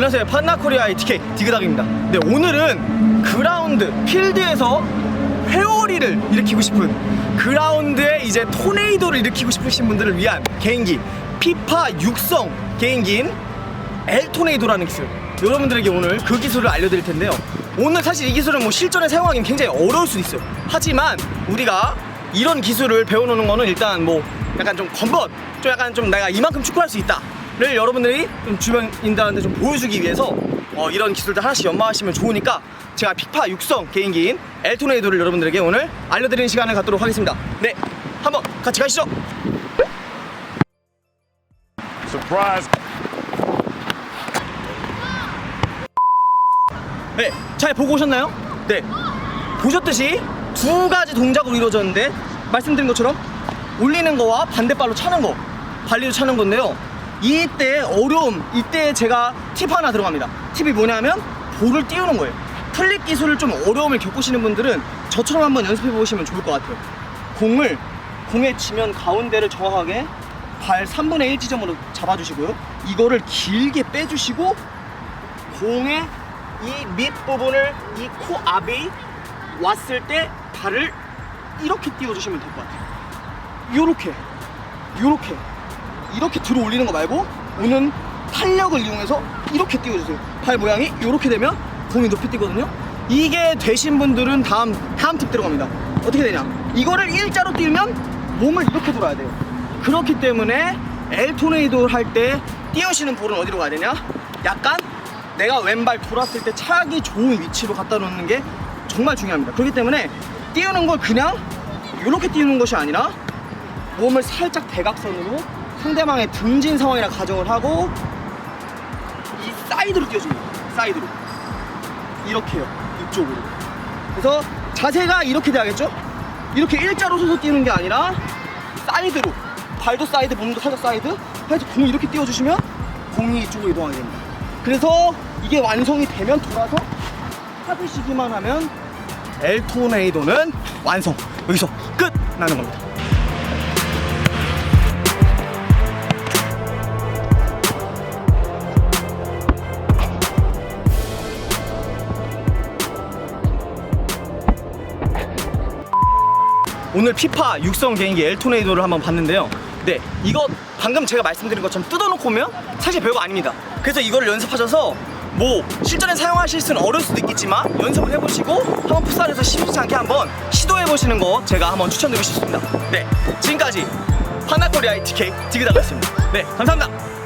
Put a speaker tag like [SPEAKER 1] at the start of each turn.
[SPEAKER 1] 안녕하세요. 판나코리아의 TK 디그닥입니다. 네 오늘은 그라운드 필드에서 회오리를 일으키고 싶은 그라운드에 이제 토네이도를 일으키고 싶으신 분들을 위한 개인기 피파 육성 개인기인 엘토네이도라는 기술. 여러분들에게 오늘 그 기술을 알려드릴 텐데요. 오늘 사실 이 기술은 뭐 실전에 사용하기는 굉장히 어려울 수 있어요. 하지만 우리가 이런 기술을 배워놓는 거는 일단 뭐 약간 좀 건번 좀 약간 좀 내가 이만큼 축구할 수 있다 를 여러분들이 좀 주변인들한테 좀 보여주기 위해서 어, 이런 기술들 하나씩 연마하시면 좋으니까 제가 피파 육성 개인기인 엘토네이도를 여러분들에게 오늘 알려드리는 시간을 갖도록 하겠습니다 네 한번 같이 가시죠
[SPEAKER 2] Surprise.
[SPEAKER 1] 네, 잘 보고 오셨나요? 네. 보셨듯이 두 가지 동작으로 이루어졌는데 말씀드린 것처럼 올리는 거와 반대발로 차는 거, 발리로 차는 건데요. 이때 어려움, 이때 제가 팁 하나 들어갑니다. 팁이 뭐냐면 볼을 띄우는 거예요. 플립 기술을 좀 어려움을 겪으시는 분들은 저처럼 한번 연습해 보시면 좋을 것 같아요. 공을 공의 지면 가운데를 정확하게 발 3분의 1 지점으로 잡아주시고요. 이거를 길게 빼주시고 공의 이 밑부분을 이 코앞이 왔을 때 발을 이렇게 띄워주시면 될 것 같아요. 요렇게, 요렇게, 이렇게 들어 올리는 거 말고 오는 탄력을 이용해서 이렇게 띄워주세요. 발 모양이 요렇게 되면 공이 높이 뛰거든요. 이게 되신 분들은 다음 다음 팁 들어갑니다. 어떻게 되냐? 이거를 일자로 띄우면 몸을 이렇게 돌아야 돼요. 그렇기 때문에 엘 토네이도를 할 때 띄우시는 볼은 어디로 가야 되냐? 약간 내가 왼발 돌았을 때 차기 좋은 위치로 갖다 놓는 게 정말 중요합니다. 그렇기 때문에 띄우는 걸 그냥 이렇게 띄우는 것이 아니라 몸을 살짝 대각선으로 상대방의 등진 상황이라 가정을 하고 이 사이드로 띄워줍니다. 사이드로 이렇게요. 이쪽으로. 그래서 자세가 이렇게 돼야겠죠? 이렇게 일자로 서서 뛰는 게 아니라 사이드로 발도 사이드, 몸도 살짝 사이드 해서 공을 이렇게 띄워주시면 공이 이쪽으로 이동하게 됩니다. 그래서 이게 완성이 되면 돌아서 하드시기만 하면 엘토네이도는 완성. 여기서 끝 나는 겁니다. 오늘 피파 육성 개인기 엘토네이도를 한번 봤는데요. 네, 이거 방금 제가 말씀드린 것처럼 뜯어놓고 오면 사실 별거 아닙니다. 그래서 이거를 연습하셔서 뭐 실전에 사용하실 수는 어려울 수도 있겠지만 연습을 해보시고 한번 풋살에서 심심치 않게 한번 시도해보시는 거 제가 한번 추천드리고 싶습니다. 네, 지금까지 파나코리아의 TK 디그다였습니다. 네, 감사합니다.